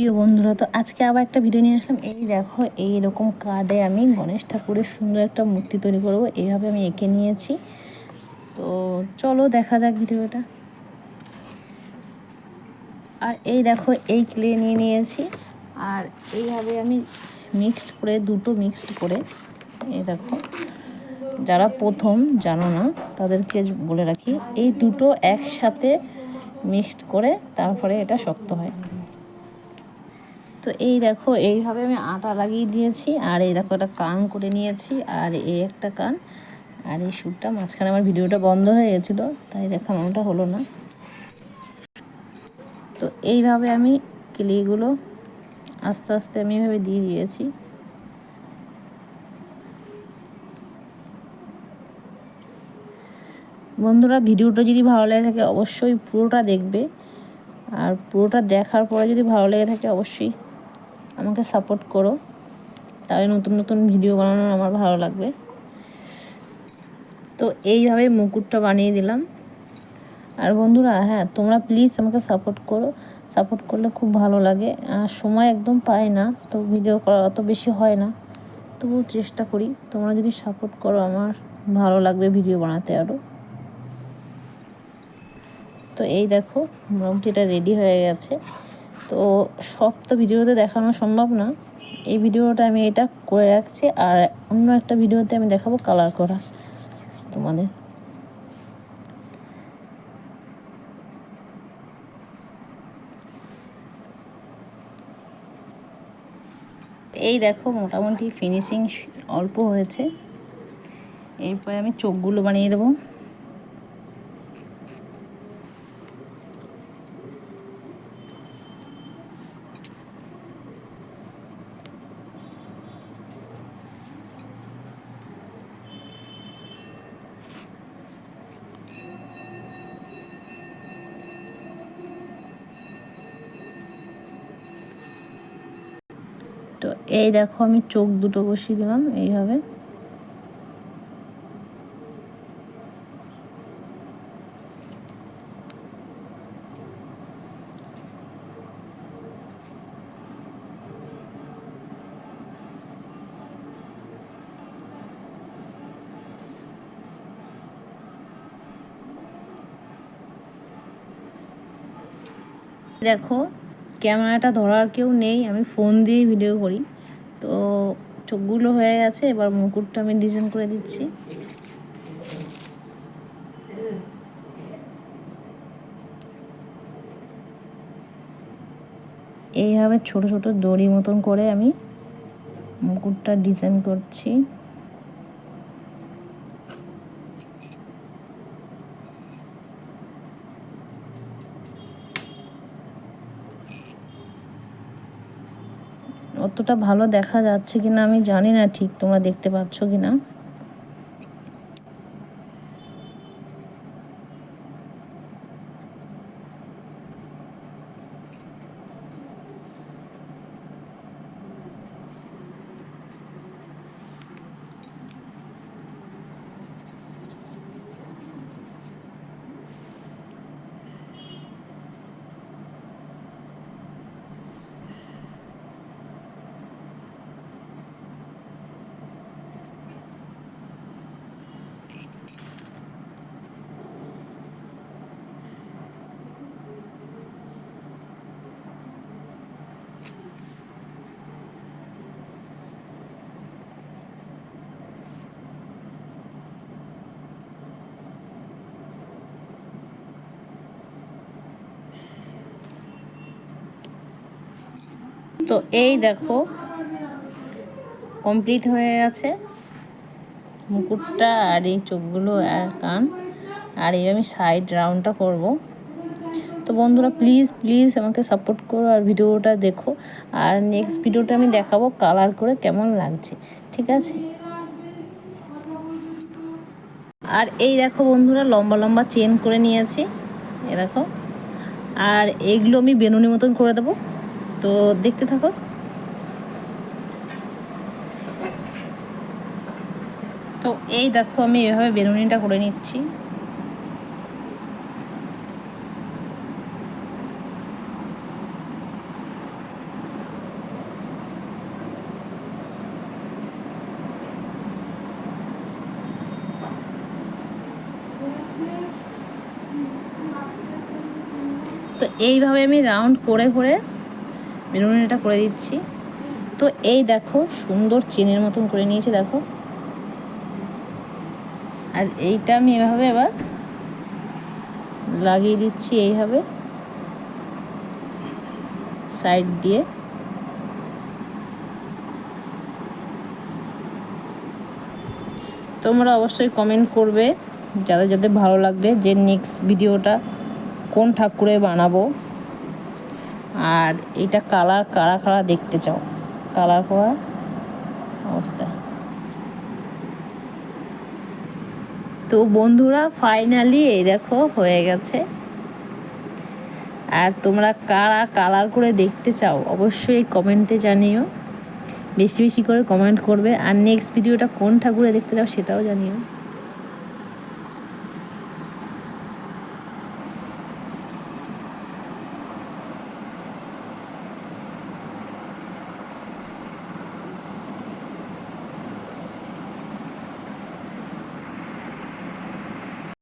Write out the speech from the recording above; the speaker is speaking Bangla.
প্রিয় বন্ধুরা, তো আজকে আবার একটা ভিডিও নিয়ে আসলাম। এই দেখো, এই রকম কার্ডে আমি গণেশ ঠাকুরের সুন্দর একটা মূর্তি তৈরি করব। এইভাবে আমি এঁকে নিয়েছি। তো চলো দেখা যাক ভিডিওটা। আর এই দেখো, এই ক্লে নিয়ে নিয়েছি। আর এইভাবে আমি মিক্সড করে, দুটো মিক্সড করে, এই দেখো, যারা প্রথম, জানো না, তাদেরকে বলে রাখি, এই দুটো একসাথে মিক্সড করে তারপরে এটা শক্ত হয়। তো এই দেখো, এইভাবে আমি আটা লাগিয়ে দিয়েছি, আর এই দেখো একটা কান করে নিয়েছি, আর এই একটা কান, আর এই শ্যুটটা মাঝখানে আমার ভিডিওটা বন্ধ হয়ে গেছিল, তাই দেখানোটা হলো না। তো এইভাবে আমি ক্লিগুলো আস্তে আস্তে আমি এভাবে দিয়ে দিয়েছি। বন্ধুরা, ভিডিওটা যদি ভালো লেগে থাকে, অবশ্যই পুরোটা দেখবে, আর পুরোটা দেখার পরে যদি ভালো লেগে থাকে, অবশ্যই আমাকে সাপোর্ট করো। তাহলে নতুন নতুন ভিডিও বানানো আমার ভালো লাগবে। তো এইভাবে মুকুটটা বানিয়ে দিলাম। আর বন্ধুরা হ্যাঁ তোমরা প্লিজ আমাকে সাপোর্ট করো। সাপোর্ট করলে খুব ভালো লাগে। আর সময় একদম পাই না, তো ভিডিও করা অত বেশি হয় না। তবুও চেষ্টা করি। তোমরা যদি সাপোর্ট করো, আমার ভালো লাগবে ভিডিও বানাতে আরও তো এই দেখো, মোটামুটি এটা রেডি হয়ে গেছে। তো সব তো ভিডিওতে দেখানো সম্ভব না। এই ভিডিওটা আমি এটা করে রাখছি আর অন্য একটা ভিডিওতে আমি দেখাবো কালার করা তোমাদের। এই দেখো মোটামুটি ফিনিশিং অল্প হয়েছে। এরপরে আমি চোখগুলো বানিয়ে দেবো। তো এই দেখো আমি চোখ দুটো বসিয়ে দিলাম এইভাবে। দেখো ক্যামেরাটা ধরার কেউ নেই, আমি ফোন দিয়েই ভিডিও করি। তো চোখগুলো হয়ে গেছে, এবার মুকুটটা আমি ডিজাইন করে দিচ্ছি। এইভাবে ছোট ছোট দড়ি মতন করে আমি মুকুটটা ডিজাইন করছি। অতটা ভালো দেখা যাচ্ছে কিনা আমি জানি না ঠিক তোমরা দেখতে পাচ্ছ কিনা। তো এই দেখো কমপ্লিট হয়ে গেছে। মুকুটটা আর এই চোখগুলো আর কান। আর এই আমি সাইড রাউন্ডটা করব। তো বন্ধুরা প্লিজ প্লিজ আমাকে সাপোর্ট করো আর ভিডিওটা দেখো। আর নেক্সট ভিডিওটা আমি দেখাবো কালার করে কেমন লাগছে, ঠিক আছে? আর এই দেখো বন্ধুরা, লম্বা লম্বা চেন করে নিয়েছি। এ দেখো। আর এইগুলো আমি বেনুনি মতন করে দেবো। তো দেখতে থাকো। তো এই দেখো আমি এভাবে বেলুনিটা করে নিচ্ছি। তো এইভাবে আমি রাউন্ড করে করে বেলুনিটা করে দিচ্ছি। তো এই দেখো, সুন্দর চেনের মতন করে নিয়েছি, দেখো। আর এইটা আমি এভাবে এবার লাগিয়ে দিচ্ছি এইভাবে। সাইড দিয়ে। তোমরা অবশ্যই কমেন্ট করবে, যাদের যাদের ভালো লাগবে, যে নেক্সট ভিডিওটা কোন ঠাকুরে বানাবো। আর এটা কালার কারা কারা দেখতে চাও? কালার করা অবস্থা। তো বন্ধুরা ফাইনালি এই দেখো হয়ে গেছে। আর তোমরা কারা কালার করে দেখতে চাও, অবশ্যই কমেন্টে জানিও। বেশি বেশি করে কমেন্ট করবে। আর নেক্সট ভিডিওটা কোন ঠাকুরে দেখতে চাও সেটাও জানিও।